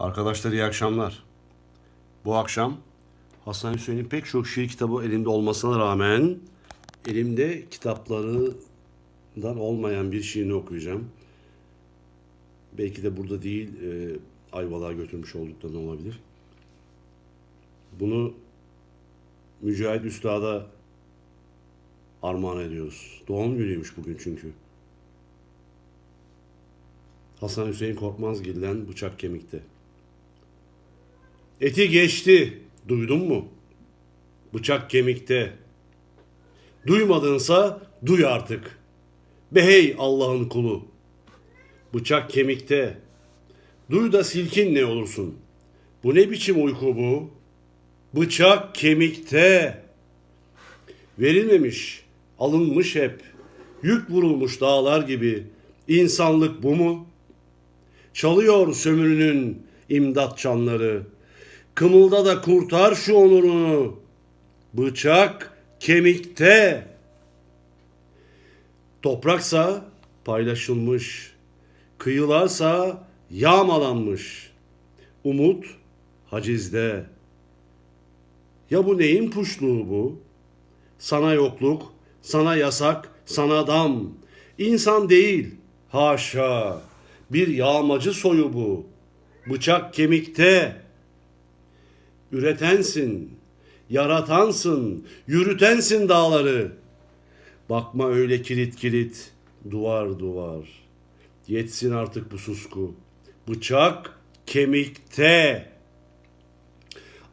Arkadaşlar iyi akşamlar. Bu akşam Hasan Hüseyin'in pek çok şiir kitabı elimde olmasına rağmen elimde kitaplarından olmayan bir şiirini okuyacağım. Belki de burada değil e, Ayvalık'a götürmüş olduklarından olabilir. Bunu Mücahit Üstad'a armağan ediyoruz. Doğum günüymüş bugün çünkü. Hasan Hüseyin Korkmazgil'den Bıçak Kemik'te. Eti geçti, duydun mu? Bıçak kemikte. Duymadınsa duy artık. Be hey Allah'ın kulu. Bıçak kemikte. Duy da silkin ne olursun. Bu ne biçim uyku bu? Bıçak kemikte. Verilmemiş, alınmış hep. Yük vurulmuş dağlar gibi. İnsanlık bu mu? Çalıyor sömürünün imdat çanları. Kımılda da kurtar şu onurunu. Bıçak kemikte. Topraksa paylaşılmış. Kıyılarsa yağmalanmış. Umut hacizde. Ya bu neyin puşluğu bu? Sana yokluk, sana yasak, sana dam. İnsan değil, haşa. Bir yağmacı soyu bu. Bıçak kemikte. Üretensin, yaratansın, yürütensin dağları. Bakma öyle kilit kilit, duvar duvar. Yetsin artık bu susku. Bıçak kemikte.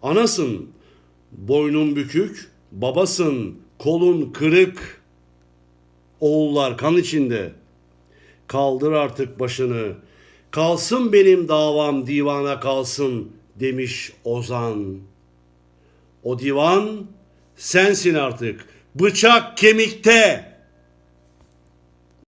Anasın, boynun bükük, babasın, kolun kırık. Oğullar kan içinde. Kaldır artık başını. Kalsın benim davam divana kalsın demiş Ozan. O divan sensin artık. Bıçak kemikte.